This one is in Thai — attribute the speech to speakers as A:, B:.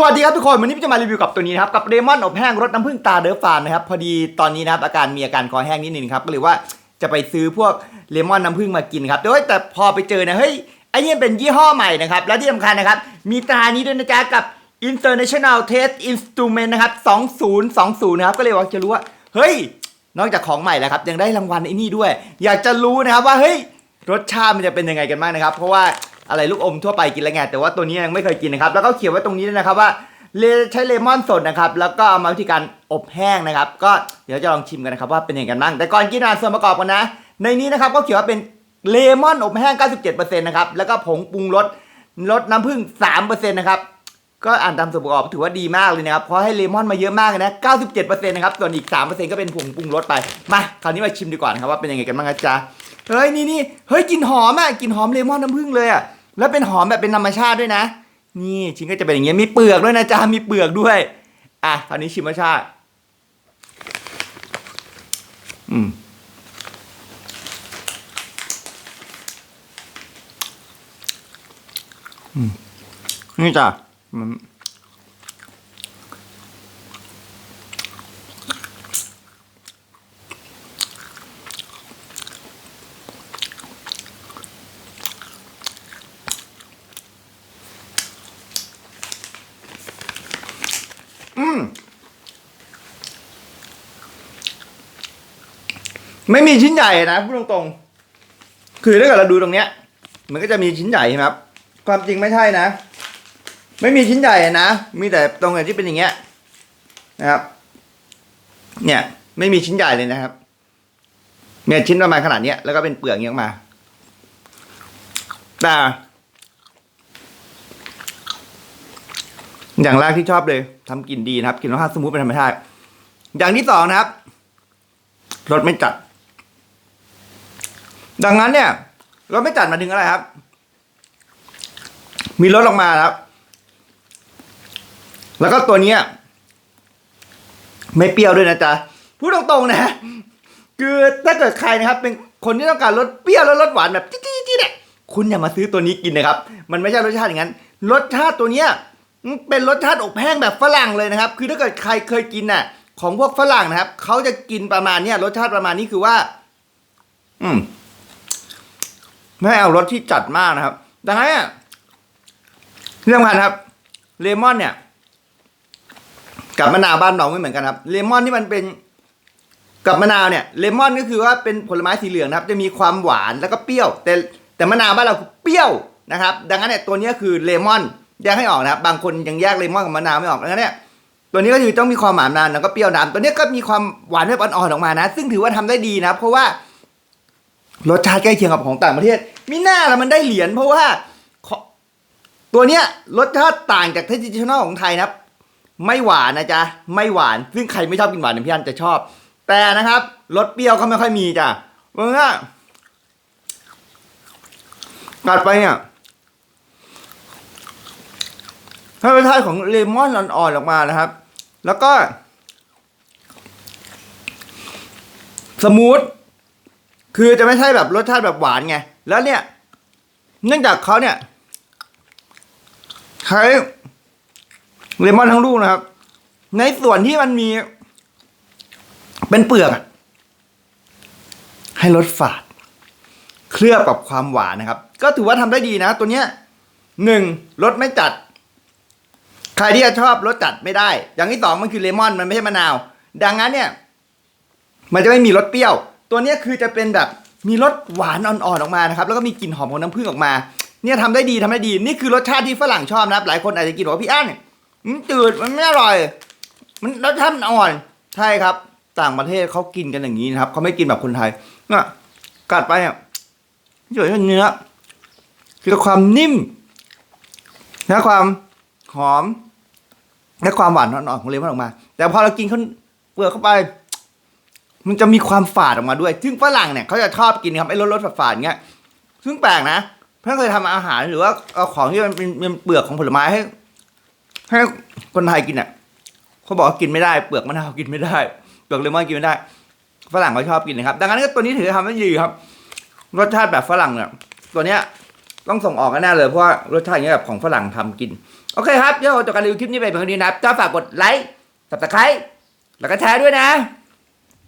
A: วัสดีครับทุกคนวันนี้พี่จะมารีวิวกับตัวนี้นะครับกับเลมอนอบแห้งรสน้ำผึ้งตาเดอฟานนะครับพอดีตอนนี้นะครับอาการมีอาการคอแห้งนิดนึงครับก็เลยว่าจะไปซื้อพวกเลมอนน้ำผึ้งมากินครับแต่แต่พอไปเจอนะเฮ้ยไอ้นี่เป็นยี่ห้อใหม่นะครับแล้วที่สำคัญนะครับมีตรานี้ด้วยนะจ๊ะกับ International Taste Instrument นะครับ2020นะครับก็เลยว่าจะรู้ว่าเฮ้ย นอกจากของใหม่แล้วครับยังได้รางวัลไอ้นี่ด้วย อยากจะรู้นะครับว่าเฮ้ยรสชาติมันจะเป็นยังไงกันบ้างนะครับ เพราะว่า อะไรลูกอมทั่วไปกินแล้วไงแต่ว่าตัวนี้ยังไม่เคยกินนะครับ แล้วก็เขียนไว้ตรงนี้ด้วยนะครับว่าใช้เลมอนสดนะครับ แล้วก็เอามาวิธีการอบแห้งนะครับ ก็เดี๋ยวจะลองชิมกันนะครับว่าเป็นยังไงกันบ้าง แต่ก่อนกินอ่านส่วนประกอบกันนะ ในนี้นะครับก็เขียนว่าเป็นเลมอนอบแห้ง 97%นะครับ แล้วก็ผงปรุงรสรสน้ำผึ้ง 3%นะครับ ก็อ่านตามส่วนประกอบถือว่าดีมากเลยนะครับ เพราะให้เลมอนมาเยอะมากนะ 97%นะครับ ส่วนอีก 3%ก็เป็นผงปรุงรสไป มา คราวนี้มาชิมดีกว่านะครับว่าเป็นยังไงกันบ้างนะจ๊ะ เฮ้ยนี่นี่เฮ้ยกลิ่นหอมอะกลิ่นหอมเลมอนน้ำผึ้งเลยอะ แล้วเป็นหอมแบบเป็นธรรมชาติด้วยนะ นี่ชิ้นก็จะเป็นอย่างเงี้ยมีเปลือกด้วยนะจ๊ะมีเปลือกด้วย อะคราวนี้ชิมรสชาติ อืมอืมนี่จ้ะมัน ไม่มีชิ้นใหญ่นะพูดตรงๆ คือถ้าเกิดเราดูตรงเนี้ย มันก็จะมีชิ้นใหญ่ครับ ความจริงไม่ใช่นะ ไม่มีชิ้นใหญ่นะ มีแต่ตรงไหนที่เป็นอย่างเงี้ยนะครับ เนี่ย ไม่มีชิ้นใหญ่เลยนะครับเนี่ยชิ้นประมาณขนาดเนี้ยแล้วก็เป็นเปลือกเงี้ยมาแต่อย่างแรกที่ชอบเลยทำกลิ่นดีนะครับกลิ่นรสชาติสมูทเป็นธรรมชาติ อย่างที่สองนะครับรสไม่จัด ดังนั้นเนี่ยรสไม่จัดมาถึงอะไรครับ มีรสออกมาครับ แล้วก็ตัวเนี้ยไม่เปรี้ยวด้วยนะจ๊ะพูดตรงๆนะคือถ้าเกิดใครนะครับ เป็นคนที่ต้องการรสเปรี้ยวและรสหวานแบบจี๊ดๆเนี่ยคุณอย่ามาซื้อตัวนี้กินนะครับ มันไม่ใช่รสชาติอย่างนั้น รสชาติตัวเนี้ยเป็นรสชาติอบแห้งแบบฝรั่งเลยนะครับ คือถ้าเกิดใครเคยกินน่ะ ของพวกฝรั่งนะครับ เขาจะกินประมาณเนี้ยรสชาติประมาณนี้คือว่า อืม ไม่เอารสที่จัดมากนะครับ ดังนั้นเนี่ยที่สำคัญครับ เลมอนเนี่ยกับมะนาวบ้านเราไม่เหมือนกันครับ เลมอนที่มันเป็นกับมะนาวเนี่ยเลมอนก็คือว่าเป็นผลไม้สีเหลืองนะครับ จะมีความหวานแล้วก็เปรี้ยว แต่แต่มะนาวบ้านเราคือเปรี้ยวนะครับ ดังนั้นเนี่ยตัวนี้คือเลมอนแยกให้ออกนะครับ บางคนยังแยกเลมอนกับมะนาวไม่ออกดังนั้นเนี่ยตัวนี้ก็คือต้องมีความหวานนานแล้วก็เปรี้ยวนำตัวนี้ก็มีความหวานแบบอ่อนๆออกมานะ ซึ่งถือว่าทำได้ดีนะ เพราะว่ารสชาติใกล้เคียงกับของต่างประเทศ มีหน้าละมันได้เหรียญเพราะว่าตัวเนี้ยรสชาติต่างจากเทสติชแนลของไทยนะครับ ไม่หวานนะจ๊ะไม่หวานซึ่งใครไม่ชอบกินหวานเนี่ยพี่อันจะชอบ แต่นะครับรสเปรี้ยวเขาไม่ค่อยมีจ้ะเพราะว่ากัดไปเนี่ยถ้ารสชาติของเลมอนอ่อนๆออกมานะครับ แล้วก็ สมูท คือจะไม่ใช่แบบรสชาติแบบหวานไง แล้วเนี่ย เนื่องจากเขาเนี่ยใช้เลมอนทั้งลูกนะครับ ในส่วนที่มันมี เป็นเปลือกให้รสฝาด เคลือบกับความหวานนะครับ ก็ถือว่าทำได้ดีนะ ตัวเนี้ยหนึ่งรสไม่จัด ใครที่จะชอบรสจัดไม่ได้ อย่างที่สองมันคือเลมอนมันไม่ใช่มะนาว ดังนั้นเนี่ย มันจะไม่มีรสเปรี้ยว ตัวนี้คือจะเป็นแบบมีรสหวานอ่อนๆออกมานะครับแล้วก็มีกลิ่นหอมของน้ำผึ้งออกมา เนี่ยทำได้ดีทำได้ดีนี่คือรสชาติที่ฝรั่งชอบนะครับ หลายคนอาจจะกินบอกว่าพี่อั้นมันจืดมันไม่อร่อย มันรสชาติมันอ่อนใช่ครับ ต่างประเทศเขากินกันอย่างนี้นะครับเขาไม่กินแบบคนไทยเนี่ยกัดไปเนี่ยเฉยๆเนื้อคือความนิ่มและความหอมและความหวานอ่อนๆของเลมอนออกมา แต่พอเรากินข้าวเปลือกเข้าไป มันจะมีความฝาดออกมาด้วย ซึ่งฝรั่งเนี่ยเขาจะชอบกินครับไอ้รสรสฝาดๆเงี้ย ซึ่งแปลกนะเพื่อนเคยทำอาหารหรือว่าเอาของที่มันเป็นเป็นเปลือกของผลไม้ให้ให้คนไทยกินอะเขาบอกว่ากินไม่ได้เปลือกมะนาวกินไม่ได้เปลือกเลมอนกินไม่ได้ฝรั่งเขาชอบกินนะครับ ดังนั้นก็ตัวนี้ถือทำได้ดีครับ รสชาติแบบฝรั่งเนี่ยตัวเนี้ยต้องส่งออกแน่เลยเพราะว่ารสชาติอย่างเงี้ยแบบของฝรั่งทำกิน โอเคครับเดี๋ยวจบการรีวิวคลิปนี้ไปเพียงเท่านี้นะครับก็ฝากกดไลค์ subscribe แล้วก็แชร์ด้วยนะ